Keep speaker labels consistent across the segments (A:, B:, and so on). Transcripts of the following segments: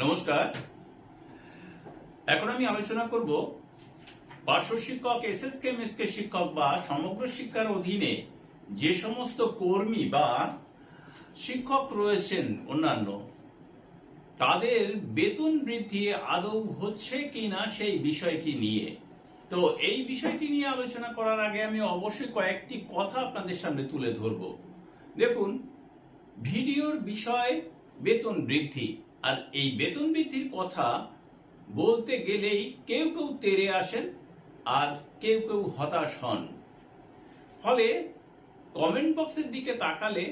A: নমস্কার। এখন আমি আলোচনা করব পার্শ্ব শিক্ষক এস এস কে কে শিক্ষক বা সমগ্র শিক্ষার অধীনে যে সমস্ত কর্মী বা শিক্ষক রয়েছেন অন্যান্য, তাদের বেতন বৃদ্ধি আদৌ হচ্ছে কিনা সেই বিষয়টি নিয়ে। তো এই বিষয়টি নিয়ে আলোচনা করার আগে আমি অবশ্যই কয়েকটি কথা আপনাদের সামনে তুলে ধরব। দেখুন, ভিডিওর বিষয় বেতন বৃদ্ধি। আর এই বেতন বৃদ্ধির কথা বলতে গেলেই কেউ কেউ তেরে আসেন আর কেউ কেউ হতাশ হন। ফলে কমেন্ট বক্সের দিকে তাকালে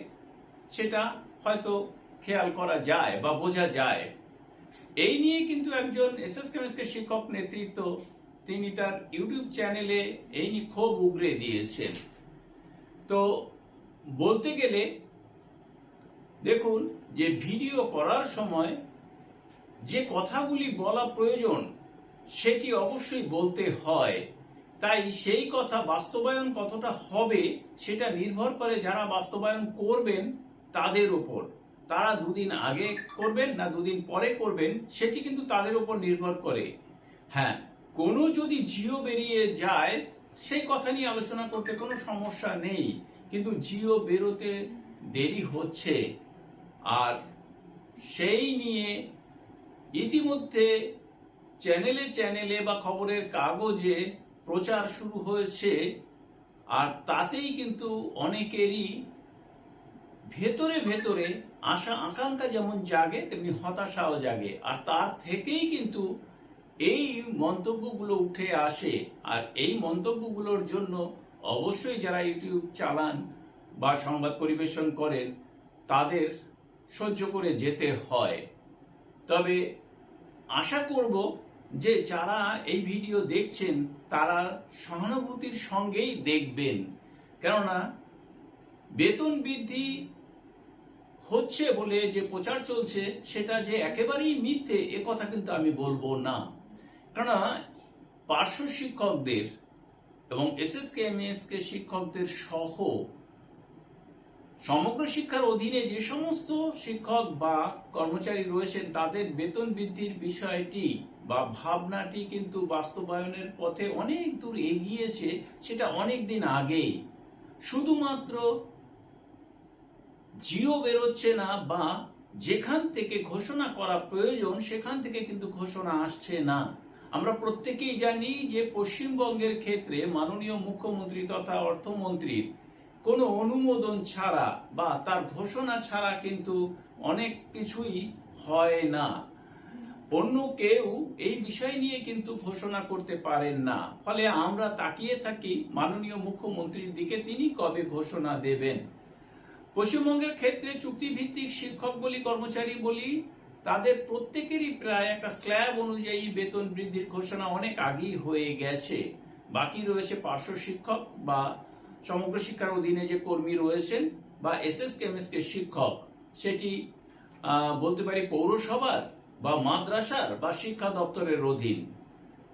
A: সেটা হয়তো খেয়াল করা যায় বা বোঝা যায়। এই নিয়ে কিন্তু একজন এস এস কেমিস্ট্রি শিক্ষক নেতৃত্ব তিনি তার ইউটিউব চ্যানেলে এই নিয়ে ক্ষোভ উগরে দিয়েছেন। তো বলতে গেলে দেখুন যে ভিডিও করার সময় যে কথাগুলি বলা প্রয়োজন, সেটি অবশ্যই বলতে হয়। তাই সেই কথা বাস্তবায়ন কতটা হবে, সেটা নির্ভর করে যারা বাস্তবায়ন করবেন তাদের উপর। তারা দুদিন আগে করবেন না দুদিন পরে করবেন, সেটি কিন্তু তাদের উপর নির্ভর করে। হ্যাঁ কোনো যদি জিও বেরিয়ে যায়, সেই কথা নিয়ে আলোচনা করতে কোনো সমস্যা নেই। কিন্তু জিও বেরোতে দেরি হচ্ছে। আর সেই নিয়ে ইতিমধ্যে চ্যানেলে চ্যানেলে বা খবরের কাগজে প্রচার শুরু হয়েছে, আর তাতেই কিন্তু অনেকেরই ভেতরে ভেতরে আশা, আকাঙ্ক্ষা যেমন জাগে, তেমনি হতাশাও জাগে। আর তার থেকেই কিন্তু এই মন্তব্যগুলো উঠে আসে। আর এই মন্তব্যগুলোর জন্য অবশ্যই যারা ইউটিউব চালান বা সংবাদ পরিবেশন করেন, তাদের সহ্য করে যেতে হয়। তবে আশা করব যে যারা এই ভিডিও দেখছেন, তারা সহানুভূতির সঙ্গেই দেখবেন। কেননা বেতন বৃদ্ধি হচ্ছে বলে যে প্রচার চলছে, সেটা যে একেবারেই মিথ্যে, এ কথা কিন্তু আমি বলব না। কেননা পার্শ্ব শিক্ষকদের এবং S S K M S K শিক্ষকদের সহ সমগ্র শিক্ষার অধীনে যে সমস্ত শিক্ষক বা কর্মচারী রয়েছেন, তাদের বেতন বৃদ্ধির বিষয়টি বা ভাবনাটি কিন্তু বাস্তবায়নের পথে অনেক দূর এগিয়েছে, সেটা অনেক দিন আগেই। শুধুমাত্র জিও বেরোচ্ছে না বা যেখান থেকে ঘোষণা করা প্রয়োজন, সেখান থেকে কিন্তু ঘোষণা আসছে না। আমরা প্রত্যেকেই জানি যে পশ্চিমবঙ্গের ক্ষেত্রে মাননীয় মুখ্যমন্ত্রী তথা অর্থমন্ত্রীর কোনো অনুমোদন ছাড়া বা তার ঘোষণা ছাড়া কিন্তু অনেক কিছুই হয় না। অন্য কেউ এই বিষয় নিয়ে কিন্তু ঘোষণা করতে পারেন না। ফলে আমরা তাকিয়ে থাকি মাননীয় মুখ্যমন্ত্রীর দিকে, তিনি কবে ঘোষণা দেবেন? পশ্চিমবঙ্গের ক্ষেত্রে চুক্তিভিত্তিক শিক্ষক বলি কর্মচারী বলি, তাদের প্রত্যেকেরই প্রায় একটা স্ল্যাব অনুযায়ী বেতন বৃদ্ধির ঘোষণা অনেক আগেই হয়ে গেছে। বাকি রয়েছে পার্শ্ব শিক্ষক বা সমগ্র শিক্ষার অধীনে যে কর্মী রয়েছেন বা এস এস কেমএসকে শিক্ষক, সেটি বলতে পারি পৌরসভার বা মাদ্রাসার বা শিক্ষা দপ্তরের অধীন।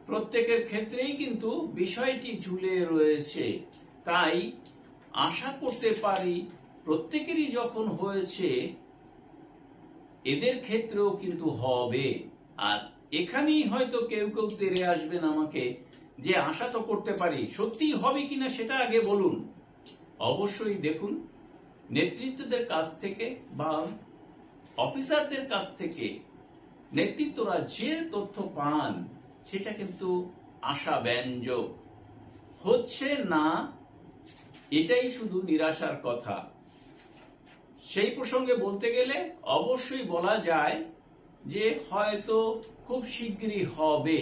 A: প্রত্যেকের ক্ষেত্রেই কিন্তু বিষয়টি ঝুলে রয়েছে। তাই আশা করতে পারি প্রত্যেকেরই যখন হয়েছে, এদের ক্ষেত্রেও কিন্তু হবে। আর এখানেই হয়তো কেউ কেউ তেরে আসবেন আমাকে যে আশা তো করতে পারি সত্যি হবে কিনা সেটা আগে বলুন। অবশ্যই দেখুন, নেতৃত্বদের কাছ থেকে বা অফিসারদের কাছ থেকে নেতৃত্বরা যে তথ্য পান, সেটা কিন্তু আশা ব্যঞ্জক। হচ্ছে না, এটাই শুধু নিরাশার কথা। সেই প্রসঙ্গে বলতে গেলে অবশ্যই বলা যায় যে হয়তো খুব শীঘ্রই হবে।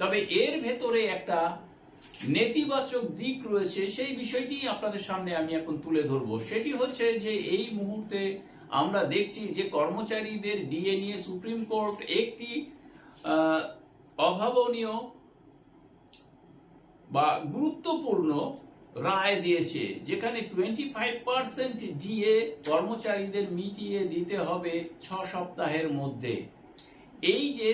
A: তবে এর ভেতরে একটা নেতিবাচক দিক রয়েছে, সেই বিষয়টি আপনাদের সামনে আমি এখন তুলে ধরবো। সেটি হচ্ছে যে এই মুহূর্তে আমরা দেখছি যে কর্মচারীদের ডিএ নিয়ে সুপ্রিম কোর্ট একটি অভাবনীয় বা গুরুত্বপূর্ণ রায় দিয়েছে, যেখানে টোয়েন্টি ফাইভ পার্সেন্ট ডিএ কর্মচারীদের মিটিয়ে দিতে হবে ছ সপ্তাহের মধ্যে। এই যে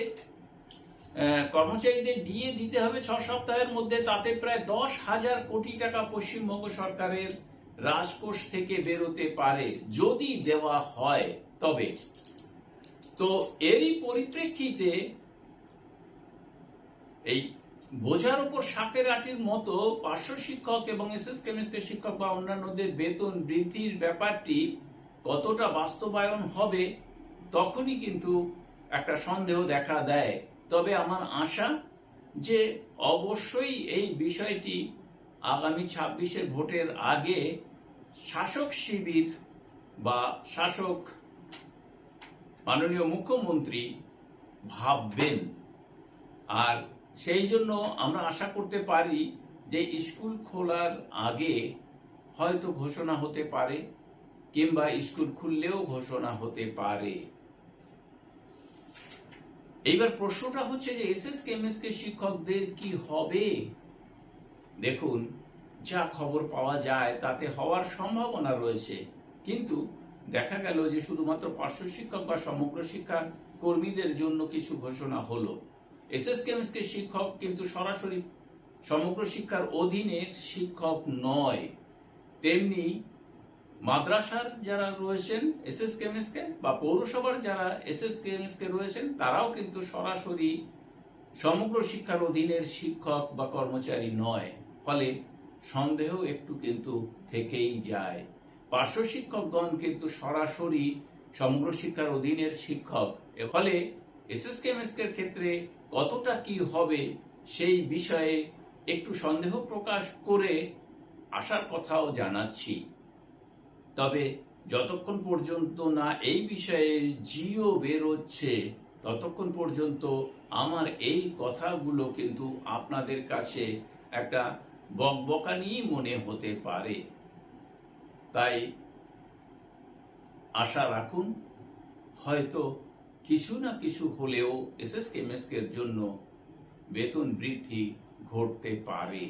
A: কর্মচারীদের ডিএ দিতে হবে ছ সপ্তাহের মধ্যে, তাতে প্রায় দশ হাজার কোটি টাকা পশ্চিমবঙ্গ সরকারের রাজকোষ থেকে বেরোতে পারে যদি দেওয়া হয় তবে। তো এরই পরিপ্রেক্ষিতে এই বোঝার উপর সাপের আটির মতো পার্শ্ব শিক্ষক এবং এসএস কেমিস্ট্রি শিক্ষক বা অন্যান্যদের বেতন বৃদ্ধির ব্যাপারটি কতটা বাস্তবায়ন হবে তখনই কিন্তু একটা সন্দেহ দেখা দেয়। তবে আমার আশা যে অবশ্যই এই বিষয়টি আগামী ছাব্বিশে ভোটের আগে শাসক শিবির বা শাসক মাননীয় মুখ্যমন্ত্রী ভাববেন। আর সেই জন্য আমরা আশা করতে পারি যে স্কুল খোলার আগে হয়তো ঘোষণা হতে পারে, কিংবা স্কুল খুললেও ঘোষণা হতে পারে। এইবার প্রশ্নটা হচ্ছে যে এসএস কেমিস্ট্রি শিক্ষকদের কি হবে? দেখুন, যা খবর পাওয়া যায় তাতে হওয়ার সম্ভাবনা রয়েছে। কিন্তু দেখা গেল যে শুধুমাত্র পার্শ্ব শিক্ষক বা সমগ্র শিক্ষা কর্মীদের জন্য কিছু ঘোষণা হলো। এসএস কেমিস্ট্রি শিক্ষক কিন্তু সরাসরি সমগ্র শিক্ষার অধীনের শিক্ষক নয়। তেমনি মাদ্রাসার যারা রয়েছেন এসএস কেমিস্টকে বা পৌরসভার যারা এসএস কেমিস্টকে রয়েছেন, তারাও কিন্তু সরাসরি সমগ্র শিক্ষার অধীনের শিক্ষক বা কর্মচারী নয়। ফলে সন্দেহ একটু কিন্তু থেকেই যায়। পার্শ্ব শিক্ষকগণ কিন্তু সরাসরি সমগ্র শিক্ষার অধীনের শিক্ষক। এর ফলে এসএস কেমিস্টের ক্ষেত্রে কতটা কি হবে সেই বিষয়ে একটু সন্দেহ প্রকাশ করে আসার কথাও জানাচ্ছি। তবে যতক্ষণ পর্যন্ত না এই বিষয়ে জিও বেরোচ্ছে ততক্ষণ পর্যন্ত আমার এই কথাগুলো কিন্তু আপনাদের কাছে একটা বকবকানি মনে হতে পারে। তাই আশা রাখুন, হয়তো কিছু না কিছু হলেও এসএস কেমএসকের জন্য বেতন বৃদ্ধি ঘটতে পারে।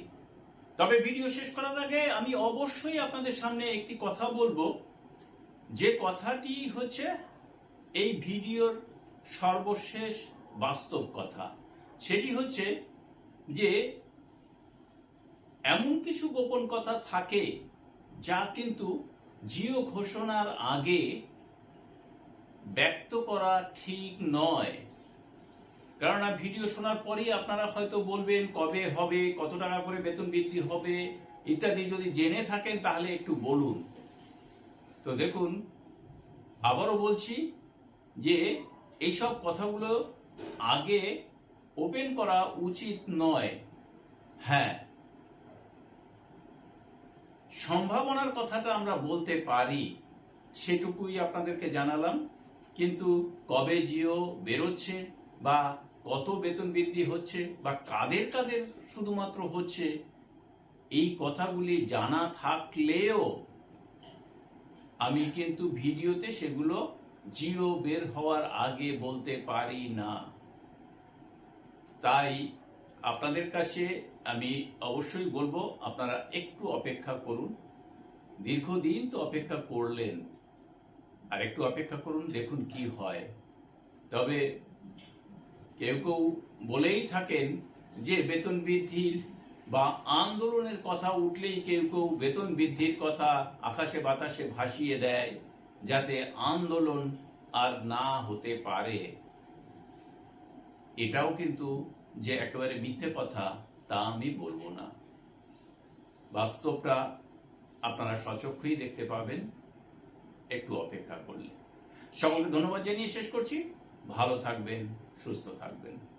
A: তবে ভিডিও শেষ করার আগে আমি অবশ্যই আপনাদের সামনে একটি কথা বলব। যে কথাটি হচ্ছে এই ভিডিওর সর্বশেষ বাস্তব কথা। সেটি হচ্ছে যে এমন কিছু গোপন কথা থাকে যা কিন্তু জিও ঘোষণার আগে ব্যক্ত করা ঠিক নয়। কেননা ভিডিও শোনার পরেই আপনারা হয়তো বলবেন, কবে হবে, কত টাকা করে বেতন বৃদ্ধি হবে, ইত্যাদি যদি জেনে থাকেন তাহলে একটু বলুন। তো দেখুন, আবারও বলছি যে এইসব কথাগুলো আগে ওপেন করা উচিত নয়। হ্যাঁ সম্ভাবনার কথাটা আমরা বলতে পারি, সেটুকুই আপনাদেরকে জানালাম। কিন্তু কবে জিও বেরোচ্ছে বা কত বেতন বৃদ্ধি হচ্ছে বা কাদের কাদের শুধুমাত্র হচ্ছে, এই কথাগুলি জানা থাকলেও আমি কিন্তু ভিডিওতে সেগুলো জিও বের হওয়ার আগে বলতে পারি না। তাই আপনাদের কাছে আমি অবশ্যই বলব, আপনারা একটু অপেক্ষা করুন। দীর্ঘদিন তো অপেক্ষা করলেন। আর একটু অপেক্ষা করুন, দেখুন কি হয়। তবে কেউ কেউ বলেই থাকেন যে বেতন বৃদ্ধির বা আন্দোলনের কথা উঠলেই কেউ কেউ বেতন বৃদ্ধির কথা আকাশে বাতাসে ভাসিয়ে দেয় যাতে আন্দোলন আর না হতে পারে। এটাও কিন্তু যে একেবারে মিথ্যে কথা, তা আমি বলব না। বাস্তবটা আপনারা সচক্ষেই দেখতে পাবেন। একটু অপেক্ষা করলে। সকলকে ধন্যবাদ জানিয়ে শেষ করছি। ভালো থাকবেন। সুস্থ থাকবেন।